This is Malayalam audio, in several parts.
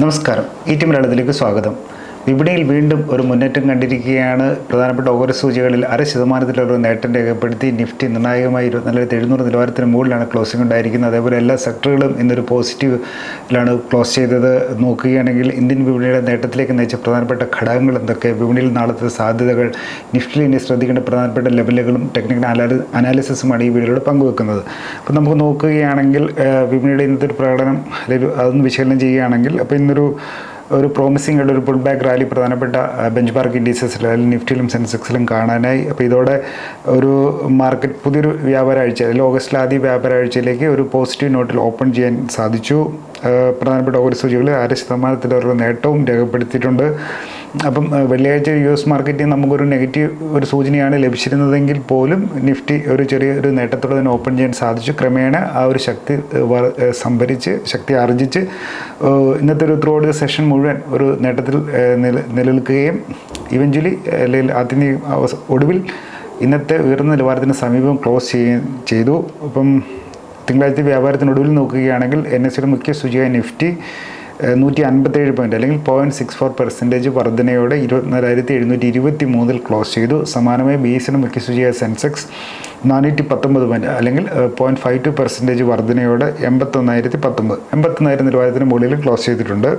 നമസ്കാരം. ഈ ടി മലയാളത്തിലേക്ക് സ്വാഗതം. വിപണിയിൽ വീണ്ടും ഒരു മുന്നേറ്റം കണ്ടിരിക്കുകയാണ്. പ്രധാനപ്പെട്ട ഓരോ സൂചികളിൽ അര ശതമാനത്തിലൊരു നേട്ടം രേഖപ്പെടുത്തി നിഫ്റ്റി നിർണായകമായി ഇരുപത്തിനാലായിരത്തി എഴുന്നൂറ് നിലവാരത്തിന് മുകളിലാണ് ക്ലോസിംഗ് ഉണ്ടായിരിക്കുന്നത്. അതേപോലെ എല്ലാ സെക്ടറുകളും ഇന്നൊരു പോസിറ്റീവിലാണ് ക്ലോസ് ചെയ്തത്. നോക്കുകയാണെങ്കിൽ ഇന്ത്യൻ വിപണിയുടെ നേട്ടത്തിലേക്ക് നയിച്ച പ്രധാനപ്പെട്ട ഘടകങ്ങൾ എന്തൊക്കെ? വിപണിയിൽ നാളത്തെ സാധ്യതകൾ നിഫ്റ്റിയിൽ ഇനി ശ്രദ്ധിക്കേണ്ട പ്രധാനപ്പെട്ട ലെവലുകളും ടെക്നിക്കൽ അനാലി അനാലിസിസുമാണ് ഈ വീഡിയോയിലൂടെ പങ്കുവെക്കുന്നത്. അപ്പോൾ നമുക്ക് നോക്കുകയാണെങ്കിൽ വിപണിയുടെ ഇന്നത്തെ ഒരു പ്രകടനം അല്ലെങ്കിൽ അതൊന്ന് വിശകലനം ചെയ്യുകയാണെങ്കിൽ അപ്പോൾ ഇന്നൊരു ഒരു പ്രോമിസിംഗ് ഉള്ള ഒരു പുൾ ബാക്ക് റാലി പ്രധാനപ്പെട്ട ബെഞ്ച് മാർക്ക് ഇൻഡീസസിൽ അല്ലെങ്കിൽ നിഫ്റ്റിയിലും സെൻസെക്സിലും കാണാനായി. അപ്പോൾ ഇതോടെ ഒരു മാർക്കറ്റ് പുതിയൊരു വ്യാപാര ആഴ്ച അല്ലെങ്കിൽ ഓഗസ്റ്റിലെ ആദ്യ വ്യാപാര ആഴ്ചയിലേക്ക് ഒരു പോസിറ്റീവ് നോട്ടിൽ ഓപ്പൺ ചെയ്യാൻ സാധിച്ചു. പ്രധാനപ്പെട്ട ഓരോ സൂചികൾ അര ശതമാനത്തിലൊരു നേട്ടവും രേഖപ്പെടുത്തിയിട്ടുണ്ട്. അപ്പം വെള്ളിയാഴ്ച യു എസ് മാർക്കറ്റിൽ നമുക്കൊരു നെഗറ്റീവ് ഒരു സൂചനയാണ് ലഭിച്ചിരുന്നതെങ്കിൽ പോലും നിഫ്റ്റി ഒരു ചെറിയൊരു നേട്ടത്തോടെ തന്നെ ഓപ്പൺ ചെയ്യാൻ സാധിച്ചു. ക്രമേണ ആ ഒരു ശക്തി സംഭരിച്ച് ശക്തി ആർജിച്ച് ഇന്നത്തെ ഒരു ത്രൂ ഔട്ട് സെഷൻ മുഴുവൻ ഒരു നേട്ടത്തിൽ നിലനിൽക്കുകയും ഇവഞ്ച്വലി അല്ലെങ്കിൽ അതിന് ഒടുവിൽ ഇന്നത്തെ ഉയർന്ന നിലവാരത്തിന് സമീപം ക്ലോസ് ചെയ്യുകയും ചെയ്തു. അപ്പം തിങ്കളാഴ്ച വ്യാപാരത്തിനൊടുവിൽ നോക്കുകയാണെങ്കിൽ എൻ എസ് സിയുടെ മുഖ്യ സൂചിക നിഫ്റ്റി നൂറ്റി അൻപത്തേഴ് പോയിന്റ് അല്ലെങ്കിൽ പോയിന്റ് സിക്സ് ഫോർ പെർസെന്റേജ് വർധനയോടെ ഇരുപത്തിനാലായിരത്തി എഴുന്നൂറ്റി ഇരുപത്തി മൂന്നിൽ ക്ലോസ് ചെയ്തു. സമാനമായി ബി എസിന് മുഖ്യ സൂചിക സെൻസെക്സ് നാനൂറ്റി പത്തൊമ്പത് പോയിന്റ് അല്ലെങ്കിൽ പോയിന്റ് ഫൈവ് ടു പെർസെന്റേജ് വർധനയോടെ എൺപത്തൊന്നായിരത്തി പത്തൊമ്പത് എൺപത്തൊന്നായിരം നിലവാരത്തിന് മുകളിൽ ക്ലോസ് ചെയ്തിട്ടുണ്ട്.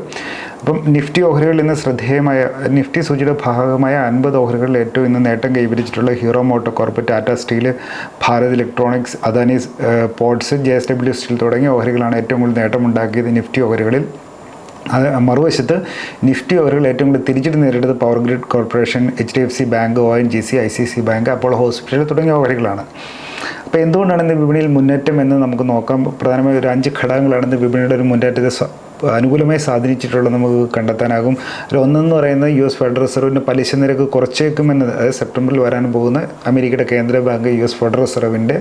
അപ്പം നിഫ്റ്റി ഓഹരികളിൽ ഇന്ന് ശ്രദ്ധേയമായ നിഫ്റ്റി സൂചിയുടെ ഭാഗമായ അൻപത് ഓഹരികളിൽ ഏറ്റവും ഇന്ന് നേട്ടം കൈവരിച്ചിട്ടുള്ള Hero MotoCorp Tata Steel Bharat Electronics Adani Ports J S W Steel തുടങ്ങിയ ഓഹരികളാണ് ഏറ്റവും കൂടുതൽ നേട്ടമുണ്ടാക്കിയത് നിഫ്റ്റി ഓഹരികളിൽ. അത് മറുവശത്ത് നിഫ്റ്റി ഓവറുകൾ ഏറ്റവും കൂടുതൽ തിരിച്ചിട്ട് നേരിട്ടത് Power Grid Corporation H D F C bank O N G C I C C bank അപ്പോൾ ഹോസ്പിറ്റൽ തുടങ്ങിയ ഓഹരികളാണ് അപ്പോൾ എന്തുകൊണ്ടാണ് ഇന്ന് വിപണിയിൽ മുന്നേറ്റം എന്ന് നമുക്ക് നോക്കാം? പ്രധാനമായും ഒരു അഞ്ച് ഘടകങ്ങളാണ് ഇന്ന് വിപണിയുടെ ഒരു മുന്നേറ്റത്തെ അനുകൂലമായി സ്വാധീനിച്ചിട്ടുള്ളത് നമുക്ക് കണ്ടെത്താനാകും. അതിൽ ഒന്നെന്ന് പറയുന്നത് യു എസ് ഫെഡറൽ റിസർവിന്റെ പലിശ നിരക്ക് കുറച്ചേക്കുമെന്നത് അതായത് സെപ്റ്റംബറിൽ വരാൻ പോകുന്ന അമേരിക്കയുടെ കേന്ദ്ര ബാങ്ക് യു എസ് ഫെഡറൽ റിസർവിന്റെ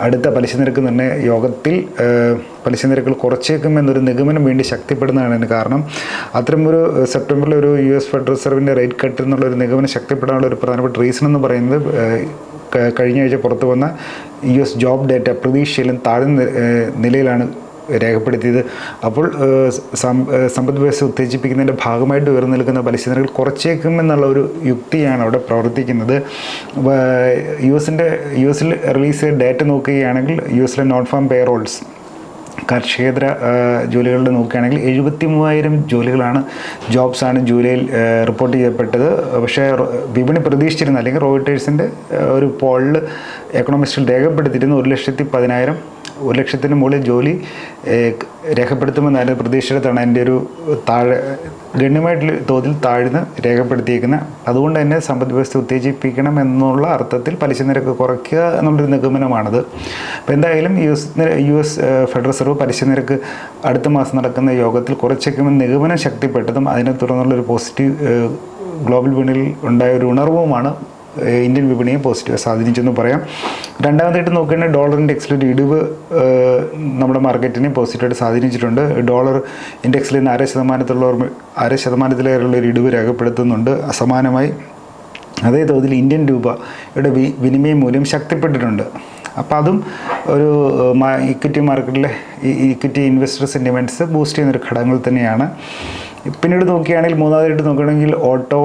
അടുത്ത പലിശ നിരക്ക് നിർണയ യോഗത്തിൽ പലിശ നിരക്കുകൾ കുറച്ചേക്കുമെന്നൊരു നിഗമനം വേണ്ടി ശക്തിപ്പെടുന്നതാണ് അതിന് കാരണം. അത്തരമൊരു സെപ്റ്റംബറിൽ ഒരു യു എസ് ഫെഡറൽ റിസർവിന്റെ റേറ്റ് കട്ട് എന്നുള്ള ഒരു നിഗമനം ശക്തിപ്പെടാനുള്ള ഒരു പ്രധാനപ്പെട്ട റീസൺ എന്ന് പറയുന്നത് കഴിഞ്ഞ ആഴ്ച പുറത്തു വന്ന യു എസ് ജോബ് ഡേറ്റ പ്രതീക്ഷയിലും താഴ്ന്ന നിലയിലാണ് രേഖപ്പെടുത്തിയത്. അപ്പോൾ സമ്പദ് വ്യവസ്ഥ ഉത്തേജിപ്പിക്കുന്നതിന്റെ ഭാഗമായിട്ട് ഉയർന്നു നിൽക്കുന്ന പലിശ കുറച്ചേക്കും എന്നുള്ള ഒരു യുക്തിയാണ് അവിടെ പ്രവർത്തിക്കുന്നത്. യു എസിന്റെ യു എസിൽ റിലീസ് ചെയ്ത ഡേറ്റ നോക്കുകയാണെങ്കിൽ യു എസിലെ നോൺ ഫാം പേറോൾസ് കാർഷികേതര ആ, ജോലികളിൽ നോക്കുകയാണെങ്കിൽ എഴുപത്തി മൂവായിരം ജോലികളാണ് ജോബ്സാണ് ജൂലൈയിൽ റിപ്പോർട്ട് ചെയ്യപ്പെട്ടത്. പക്ഷേ വിപണി പ്രതീക്ഷിച്ചിരുന്ന അല്ലെങ്കിൽ റോയിട്ടേഴ്സിന്റെ ഒരു പോളിൽ എക്കണോമിസ്റ്റിൽ രേഖപ്പെടുത്തിയിരുന്ന. ഒരു ലക്ഷത്തി പതിനായിരം ഒരു ലക്ഷത്തിന് മുകളിൽ ജോലി രേഖപ്പെടുത്തുമെന്നായിരുന്നു പ്രതീക്ഷിച്ചിടത്താണ് എന്റെ ഒരു താഴെ ഗണ്യമായിട്ടുള്ള തോതിൽ താഴ്ന്ന് രേഖപ്പെടുത്തിയിരിക്കുന്ന അതുകൊണ്ട് തന്നെ സമ്പദ് വ്യവസ്ഥ ഉത്തേജിപ്പിക്കണം എന്നുള്ള അർത്ഥത്തിൽ പലിശ നിരക്ക് കുറയ്ക്കുക എന്നുള്ളൊരു നിഗമനമാണത്. അപ്പോൾ എന്തായാലും U S U S federal reserve പലിശ നിരക്ക് അടുത്ത മാസം നടക്കുന്ന യോഗത്തിൽ കുറച്ചേക്കുമെന്ന് നിഗമനം ശക്തിപ്പെട്ടതും അതിനെ തുടർന്നുള്ളൊരു പോസിറ്റീവ് ഗ്ലോബൽ വിപണിയിൽ ഉണ്ടായ ഒരു ഉണർവുമാണ് ഇന്ത്യൻ വിപണിയെ പോസിറ്റീവ് സ്വാധീനിച്ചെന്ന് പറയാം. രണ്ടാമതായിട്ട് നോക്കുകയാണെങ്കിൽ ഡോളറിന്റെ ഇൻഡെക്സിൽ ഒരു ഇടിവ് നമ്മുടെ മാർക്കറ്റിനെ പോസിറ്റീവായിട്ട് സ്വാധീനിച്ചിട്ടുണ്ട്. ഡോളർ ഇൻഡെക്സിൽ നിന്ന് അര ശതമാനത്തിലുള്ള അര ശതമാനത്തിലേറെയുള്ള ഒരു ഇടിവ് രേഖപ്പെടുത്തുന്നുണ്ട്. അസമാനമായി. അതേ തോതിൽ ഇന്ത്യൻ രൂപയുടെ വി വിനിമയ മൂല്യം ശക്തിപ്പെട്ടിട്ടുണ്ട്. അപ്പോൾ അതും ഒരു ഇക്വിറ്റി മാർക്കറ്റിലെ ഇക്വിറ്റി ഇൻവെസ്റ്റർ സെന്റിമെന്റ്സ് ബൂസ്റ്റ് ചെയ്യുന്നൊരു ഘടകങ്ങൾ തന്നെയാണ്. പിന്നീട് നോക്കുകയാണെങ്കിൽ മൂന്നാമതായിട്ട് നോക്കുകയാണെങ്കിൽ ഓട്ടോ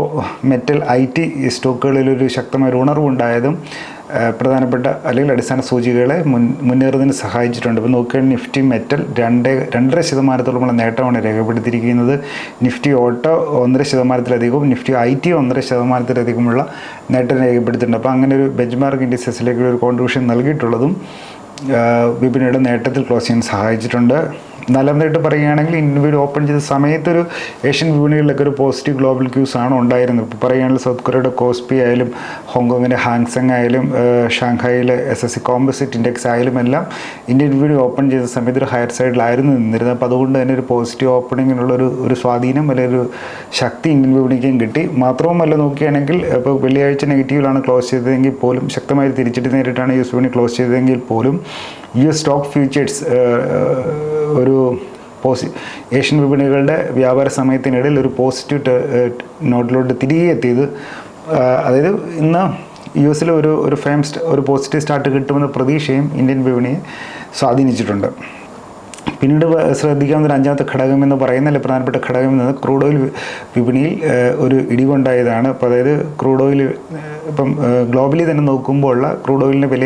മെറ്റൽ ഐ ടി സ്റ്റോക്കുകളിലൊരു ശക്തമായ ഒരു ഉണർവുണ്ടായതും പ്രധാനപ്പെട്ട അല്ലെങ്കിൽ അടിസ്ഥാന സൂചികകളെ മുൻ മുന്നേറുന്നതിന് സഹായിച്ചിട്ടുണ്ട്. ഇപ്പോൾ നോക്കുകയാണെങ്കിൽ നിഫ്റ്റി മെറ്റൽ രണ്ട് രണ്ടര ശതമാനത്തോളമുള്ള നേട്ടമാണ് രേഖപ്പെടുത്തിയിരിക്കുന്നത്. നിഫ്റ്റി ഓട്ടോ ഒന്നര ശതമാനത്തിലധികവും നിഫ്റ്റി ഐ ടി ഒന്നര ശതമാനത്തിലധികമുള്ള നേട്ടം രേഖപ്പെടുത്തിയിട്ടുണ്ട്. അപ്പോൾ അങ്ങനെ ഒരു ബെഞ്ച് മാർക്ക് ഇൻഡിസസിലേക്ക് ഒരു കോൺട്രിബ്യൂഷൻ നൽകിയിട്ടുള്ളതും വിപണിയുടെ നേട്ടത്തിൽ ക്ലോസ് ചെയ്യാൻ സഹായിച്ചിട്ടുണ്ട്. നാലാമതായിട്ട് പറയുകയാണെങ്കിൽ ഇൻവീഡ് ഓപ്പൺ ചെയ്ത സമയത്തൊരു ഏഷ്യൻ വിപണികളിലൊക്കെ ഒരു പോസിറ്റീവ് ഗ്ലോബൽ ക്യൂസ് ആണ് ഉണ്ടായിരുന്നത്. ഇപ്പോൾ പറയുകയാണെങ്കിൽ സൗത്ത് കൊറിയയുടെ കോസ്പി ആയാലും ഹോങ്കോങ്ങിന്റെ ഹാങ്സങ് ആയാലും ഷാങ്ഹായിലെ S S C composite index ആയാലും എല്ലാം ഇന്ത്യൻ വിപണി ഓപ്പൺ ചെയ്ത സമയത്ത് ഒരു ഹയർ സൈഡിലായിരുന്നു നിന്നിരുന്നത്. അപ്പോൾ അതുകൊണ്ട് തന്നെ ഒരു പോസിറ്റീവ് ഓപ്പണിങ്ങിനുള്ള ഒരു ഒരു സ്വാധീനം അല്ലെങ്കിൽ ഒരു ശക്തി ഇന്ത്യൻ വിപണിക്കും കിട്ടി. മാത്രവുമല്ല നോക്കുകയാണെങ്കിൽ ഇപ്പോൾ വെള്ളിയാഴ്ച നെഗറ്റീവിലാണ് ക്ലോസ് ചെയ്തതെങ്കിൽ പോലും ശക്തമായി തിരിച്ചിട്ട് നേരിട്ടാണ് യു എസ് വിപണി ക്ലോസ് ചെയ്തതെങ്കിൽ പോലും യു എസ് സ്റ്റോക്ക് ഫ്യൂച്ചേഴ്സ് ഒരു പോസി ഏഷ്യൻ വിപണികളുടെ വ്യാപാര സമയത്തിനിടയിൽ ഒരു പോസിറ്റീവ് നോട്ടിലോട്ട് തിരികെ എത്തിയത് അതായത് ഇന്ന് യു എസിൽ ഒരു ഒരു ഫേം ഒരു പോസിറ്റീവ് സ്റ്റാർട്ട് കിട്ടുമെന്ന പ്രതീക്ഷയും ഇന്ത്യൻ വിപണിയെ സ്വാധീനിച്ചിട്ടുണ്ട്. പിന്നീട് ശ്രദ്ധിക്കാവുന്ന ഒരു അഞ്ചാമത്തെ ഘടകം എന്ന് പറയുന്ന പ്രധാനപ്പെട്ട ഘടകം എന്നത് ക്രൂഡ് ഓയിൽ വിപണിയിൽ ഒരു ഇടിവുണ്ടായതാണ് അപ്പോൾ അതായത് ക്രൂഡ് ഓയിൽ ഇപ്പം ഗ്ലോബലി തന്നെ നോക്കുമ്പോൾ ഉള്ള ക്രൂഡ് ഓയിലിന്റെ വില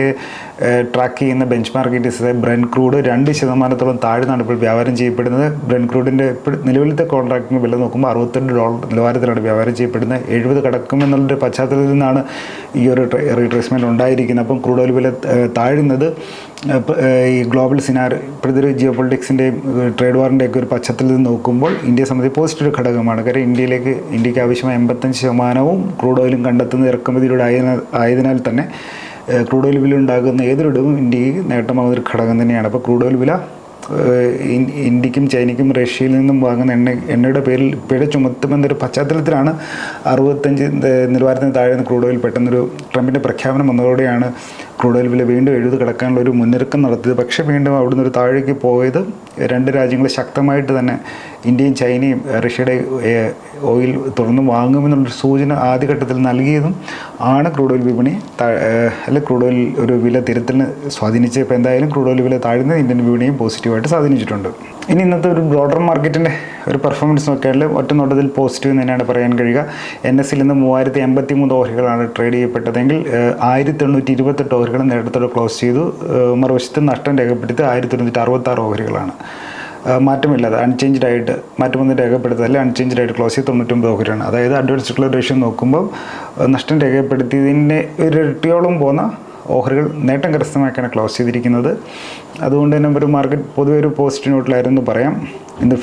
ട്രാക്ക് ചെയ്യുന്ന benchmark index Brent crude രണ്ട് ശതമാനത്തോളം താഴ്ന്നാണ് ഇപ്പോൾ വ്യാപാരം ചെയ്യപ്പെടുന്നത്. ബ്രെൻ ക്രൂഡിന്റെ നിലവിലത്തെ കോൺട്രാക്ടിന് വില നോക്കുമ്പോൾ അറുപത്തിരണ്ട് ഡോളർ നിലവാരത്തിലാണ് വ്യാപാരം ചെയ്യപ്പെടുന്നത്. എഴുപത് കടക്കുമെന്നുള്ളൊരു പശ്ചാത്തലത്തിൽ നിന്നാണ് ഈ ഒരു റീട്രേസ്മെന്റ് ഉണ്ടായിരിക്കുന്നത്. അപ്പം ക്രൂഡ് ഓയിൽ വില താഴുന്നത്. ഈ ഗ്ലോബൽ സിനാർ ഇപ്പോഴത്തെ ഒരു ജിയോ പൊളിറ്റിക്സിന്റെയും ട്രേഡ് വാറിന്റെയൊക്കെ ഒരു പശ്ചാത്തലത്തിൽ നോക്കുമ്പോൾ ഇന്ത്യയെ സംബന്ധിച്ച് പോസിറ്റീവ് ഘടകമാണ്. കാര്യം ഇന്ത്യയിലേക്ക് ഇന്ത്യയ്ക്ക് ആവശ്യമായ എൺപത്തഞ്ച് ശതമാനവും ക്രൂഡ് ഓയിലും കണ്ടെത്തുന്നത് ഇറക്കുമതിയിലൂടെ ആയതിനാൽ തന്നെ ക്രൂഡ് ഓയിൽ വില ഉണ്ടാകുന്ന ഏതൊരിടവും ഇന്ത്യയ്ക്ക് നേട്ടമാകുന്ന ഒരു ഘടകം തന്നെയാണ്. അപ്പോൾ ക്രൂഡ് ഓയിൽ വില ഇന്ത്യക്കും ചൈനയ്ക്കും റഷ്യയിൽ നിന്നും വാങ്ങുന്ന എണ്ണ എണ്ണയുടെ പേരിൽ പിഴ ചുമത്തുമെന്നൊരു പശ്ചാത്തലത്തിലാണ് അറുപത്തഞ്ച് നിലവാരത്തിന് താഴെ ക്രൂഡ് ഓയിൽ പെട്ടെന്നൊരു ട്രംപിന്റെ പ്രഖ്യാപനം വന്നതോടെയാണ് ക്രൂഡ് ഓയിൽ വില വീണ്ടും എഴുതി കിടക്കാനുള്ള ഒരു മുന്നൊരുക്കം നടത്തിയത്. പക്ഷേ വീണ്ടും അവിടുന്ന് ഒരു താഴേക്ക് പോയത് രണ്ട് രാജ്യങ്ങൾ ശക്തമായിട്ട് തന്നെ ഇന്ത്യയും ചൈനയും റഷ്യയുടെ ഓയിൽ തുറന്നു വാങ്ങുമെന്നുള്ളൊരു സൂചന ആദ്യഘട്ടത്തിൽ നൽകിയതും ആണ് ക്രൂഡ് ഓയിൽ വിപണി അല്ലെ ക്രൂഡ് ഓയിൽ ഒരു വില തിരുത്തലിന് സ്വാധീനിച്ചത് ഇപ്പോൾ എന്തായാലും ക്രൂഡ് ഓയിൽ വില താഴ്ന്നത് ഇന്ത്യൻ വിപണിയും പോസിറ്റീവായിട്ട് സ്വാധീനിച്ചിട്ടുണ്ട്. ഇനി ഇന്നത്തെ ഒരു ബ്രോഡർ മാർക്കറ്റിന്റെ ഒരു പെർഫോമൻസ് നോക്കിയാൽ ഒറ്റ നോട്ടത്തിൽ പോസിറ്റീവ് തന്നെയാണ് പറയാൻ കഴിയുക. എൻ എസിൽ നിന്ന് മൂവായിരത്തി എൺപത്തി മൂന്ന് ഓഹരികളാണ് ട്രേഡ് ചെയ്യപ്പെട്ടതെങ്കിൽ ആയിരത്തി എണ്ണൂറ്റി ഇരുപത്തെട്ട് ഓഹരികൾ നേരത്തോടെ ക്ലോസ് ചെയ്തു. മറുവശത്ത് നഷ്ടം രേഖപ്പെടുത്തി ആയിരത്തി തൊണ്ണൂറ്റി അറുപത്താറ് ഓഹരികളാണ്. മാറ്റമില്ലാതെ അൺചേഞ്ച്ഡ് ആയിട്ട് മാറ്റമൊന്നും രേഖപ്പെടുത്തല്ല അൺചേഞ്ച്ഡ് ആയിട്ട് ക്ലോസ് ചെയ്ത് തൊണ്ണൂറ്റൊമ്പത് ഓഹരിയാണ് അതായത് അഡ്വാൻസ് ഡിക്ലറേഷൻ നോക്കുമ്പോൾ നഷ്ടം രേഖപ്പെടുത്തിയതിന്റെ ഒരു ഇരട്ടിയോളം പോകുന്ന ഓഹരികൾ നേട്ടം കരസ്ഥമാക്കിയാണ് ക്ലോസ് ചെയ്തിരിക്കുന്നത്. അതുകൊണ്ട് തന്നെ ഒരു മാർക്കറ്റ് പൊതുവെ ഒരു പോസിറ്റീവ് നോട്ടിലായിരുന്നു പറയാം. ഇന്ന്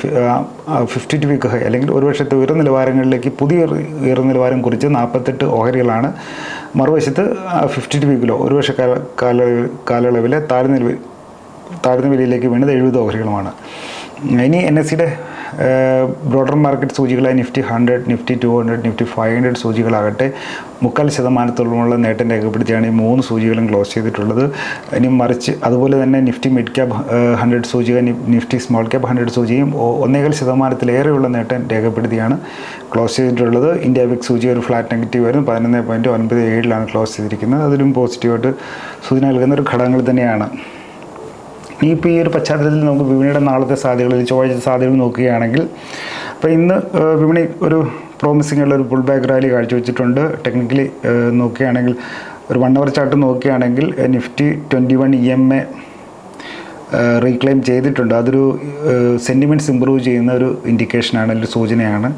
ഫിഫ്റ്റി ടു വീക്ക് ഹൈ അല്ലെങ്കിൽ ഒരു വർഷത്തെ ഉയർന്ന നിലവാരങ്ങളിലേക്ക് പുതിയ ഉയർന്ന നിലവാരം കുറിച്ച് നാൽപ്പത്തെട്ട് ഓഹരികളാണ്. മറുവശത്ത് ഫിഫ്റ്റി ടു വീക്കിലോ ഒരു വർഷ കാലയളവിലെ താഴ്ന്ന താഴ്ന്ന വിലയിലേക്ക് വീണത് എഴുപത് ഓഹരികളുമാണ്. ഇനി എൻ എസ് സിയുടെ broader market സൂചികളായ Nifty hundred Nifty two hundred Nifty five hundred സൂചികളാകട്ടെ മുക്കാൽ ശതമാനത്തോളമുള്ള നേട്ടം രേഖപ്പെടുത്തിയാണ് ഈ മൂന്ന് സൂചികളും ക്ലോസ് ചെയ്തിട്ടുള്ളത്. ഇനി മറിച്ച് അതുപോലെ തന്നെ നിഫ്റ്റി മിഡ് ക്യാപ് ഹൺഡ്രഡ് സൂചിക നിഫ്റ്റി സ്മോൾ ക്യാപ് ഹൺഡ്രഡ് സൂചിയും ഒന്നേകാൽ ശതമാനത്തിലേറെയുള്ള നേട്ടം രേഖപ്പെടുത്തിയാണ് ക്ലോസ് ചെയ്തിട്ടുള്ളത്. ഇന്ത്യ വിക് സൂചി ഒരു ഫ്ലാറ്റ് നെഗറ്റീവ് ആയിരുന്നു. പതിനൊന്ന് പോയിന്റ് ഒൻപത് ഏഴിലാണ് ക്ലോസ് ചെയ്തിരിക്കുന്നത്. അതിലും പോസിറ്റീവായിട്ട് സൂചന നൽകുന്ന ഒരു ഘടകങ്ങൾ തന്നെയാണ്. ഇനിയിപ്പോൾ ഈ ഒരു പശ്ചാത്തലത്തിൽ നമുക്ക് വിപണിയുടെ നാളത്തെ സാധ്യതകളിൽ ചൊവ്വാഴ്ച സാധ്യതകൾ നോക്കുകയാണെങ്കിൽ അപ്പോൾ ഇന്ന് വിപണി ഒരു പ്രോമിസിംഗ് ഉള്ള ഒരു പുൾ ബാക്ക് റാലി കാഴ്ചവെച്ചിട്ടുണ്ട് ടെക്നിക്കലി നോക്കുകയാണെങ്കിൽ ഒരു വൺ അവർ ചാർട്ട് നോക്കുകയാണെങ്കിൽ Nifty twenty one E M A reclaim ചെയ്തിട്ടുണ്ട്. അതൊരു സെന്റിമെന്റ്സ് ഇമ്പ്രൂവ് ചെയ്യുന്ന ഒരു ഇൻഡിക്കേഷനാണ് ഒരു സൂചനയാണ്.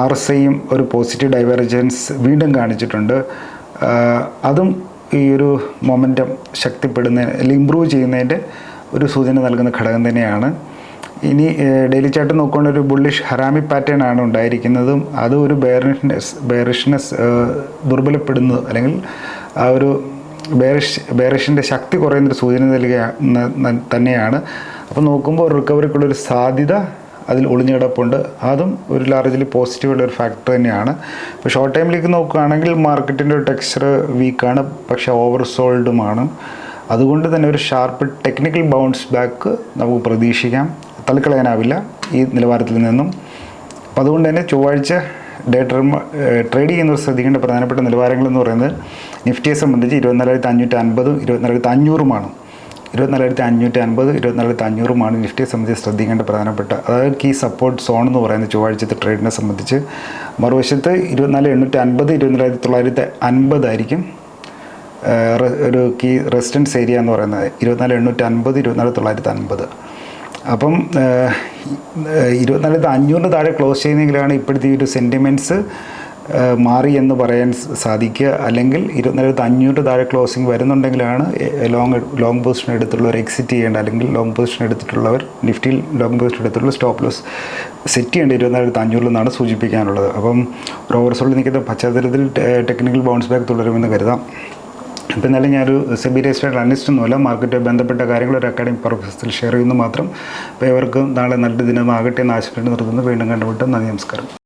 ആർ എസ് ഐയും ഒരു പോസിറ്റീവ് ഡൈവേർജൻസ് വീണ്ടും കാണിച്ചിട്ടുണ്ട്. അതും ഈ ഒരു മൊമെന്റം ശക്തിപ്പെടുന്ന അല്ലെങ്കിൽ ഇമ്പ്രൂവ് ചെയ്യുന്നതിന്റെ ഒരു സൂചന നൽകുന്ന ഘടകം തന്നെയാണ്. ഇനി ഡെയിലി ചാർട്ട് നോക്കുകയാണെങ്കിൽ ഒരു ബുള്ളിഷ് ഹറാമി പാറ്റേൺ ആണ് ഉണ്ടായിരിക്കുന്നതും. അത് ഒരു ബെയറിഷ്നെസ് ബെയറിഷ്നെസ് ദുർബലപ്പെടുന്നത് അല്ലെങ്കിൽ ആ ഒരു ബെയറിഷ് ബെയറിഷിന്റെ ശക്തി കുറയുന്നൊരു സൂചന നൽകുക തന്നെയാണ്. അപ്പോൾ നോക്കുമ്പോൾ റിക്കവറിക്കുള്ളൊരു സാധ്യത അതിൽ ഒളിഞ്ഞു കിടപ്പുണ്ട്. അതും ഒരു ലാർജ്ലി പോസിറ്റീവുള്ള ഒരു ഫാക്ടർ തന്നെയാണ്. ഇപ്പോൾ ഷോർട്ട് ടൈമിലേക്ക് നോക്കുകയാണെങ്കിൽ മാർക്കറ്റിന്റെ ഒരു ടെക്സ്ചർ വീക്കാണ് പക്ഷേ ഓവർ സോൾഡുമാണ് അതുകൊണ്ട് തന്നെ ഒരു ഷാർപ്പ് ടെക്നിക്കൽ ബൗൺസ് ബാക്ക് നമുക്ക് പ്രതീക്ഷിക്കാം. തള്ളിക്കളയാനാവില്ല ഈ നിലവാരത്തിൽ നിന്നും. അപ്പോൾ അതുകൊണ്ട് തന്നെ ചൊവ്വാഴ്ച ഡേ ട്രെം ട്രേഡ് ചെയ്യുന്നവർ ശ്രദ്ധിക്കേണ്ട പ്രധാനപ്പെട്ട നിലവാരങ്ങൾ എന്ന് പറയുന്നത് നിഫ്റ്റിയെ സംബന്ധിച്ച് ഇരുപത്തിനാലായിരത്തി അഞ്ഞൂറ്റി അൻപതും ഇരുപത്തിനാലായിരത്തി അഞ്ഞൂറുമാണ്. ഇരുപത്തിനാലായിരത്തി അഞ്ഞൂറ്റി അൻപത് ഇരുപത്തിനാലായിരത്തി അഞ്ഞൂറുമാണ് നിഫ്റ്റിയെ സംബന്ധിച്ച് ശ്രദ്ധിക്കേണ്ട പ്രധാനപ്പെട്ട അതായത് കീ സപ്പോർട്ട് സോൺ എന്ന് പറയുന്ന ചൊവ്വാഴ്ചത്തെ ട്രേഡിനെ സംബന്ധിച്ച്. മറുവശത്ത് ഇരുപത്തിനാല് എണ്ണൂറ്റി അൻപത് ഇരുപത്തിനാലായിരത്തി തൊള്ളായിരത്തി അൻപതായിരിക്കും ഒരു കീ റെസിഡൻസ് ഏരിയ എന്ന് പറയുന്നത്. ഇരുപത്തിനാല് എണ്ണൂറ്റി അൻപത് ഇരുപത്തിനാല് തൊള്ളായിരത്തി അൻപത് അപ്പം ഇരുപത്തിനാലായിരത്തി അഞ്ഞൂറിന് താഴെ ക്ലോസ് ചെയ്യുന്നെങ്കിലാണ് ഇപ്പോഴത്തെ ഈ ഒരു സെന്റിമെന്റ്സ് മാറി എന്ന് പറയാൻ സാധിക്കുക. അല്ലെങ്കിൽ ഇരുപത്തിനാലായിരത്തി അഞ്ഞൂറ് താഴെ ക്ലോസിംഗ് വരുന്നുണ്ടെങ്കിലാണ് ലോങ് ലോങ് പൊസിഷൻ എടുത്തുള്ളവർ എക്സിറ്റ് ചെയ്യേണ്ട അല്ലെങ്കിൽ ലോങ് പൊസിഷൻ എടുത്തിട്ടുള്ളവർ നിഫ്റ്റിയിൽ ലോങ് പൊസിഷൻ എടുത്തിട്ടുള്ള സ്റ്റോപ്പ് ലോസ് സെറ്റ് ചെയ്യേണ്ട ഇരുപത്തിനായിരത്തി അഞ്ഞൂറിൽ നിന്നാണ് സൂചിപ്പിക്കാനുള്ളത്. അപ്പം ഒരു ഓവർസോളിൽ നിൽക്കുന്ന പശ്ചാത്തലത്തിൽ ടെക്നിക്കൽ ബൗൺസ് ബാക്ക് തുടരുമെന്ന് കരുതാം. ഇപ്പം എന്നാലും ഞാനൊരു സെബി രജിസ്റ്റേഡ് അനലിസ്റ്റ് ഒന്നുമല്ല മാർക്കറ്റുമായി ബന്ധപ്പെട്ട കാര്യങ്ങൾ ഒരു അക്കാഡമിക് പർപ്പസിൽ ഷെയർ ചെയ്യുന്നു മാത്രം. അപ്പോൾ ഇവർക്കും നാളെ നല്ല ദിനമാകട്ടെ എന്ന് ആശുപത്രി നിർത്തുന്നു. വീണ്ടും കണ്ടുമുട്ടും. നന്ദി നമസ്കാരം.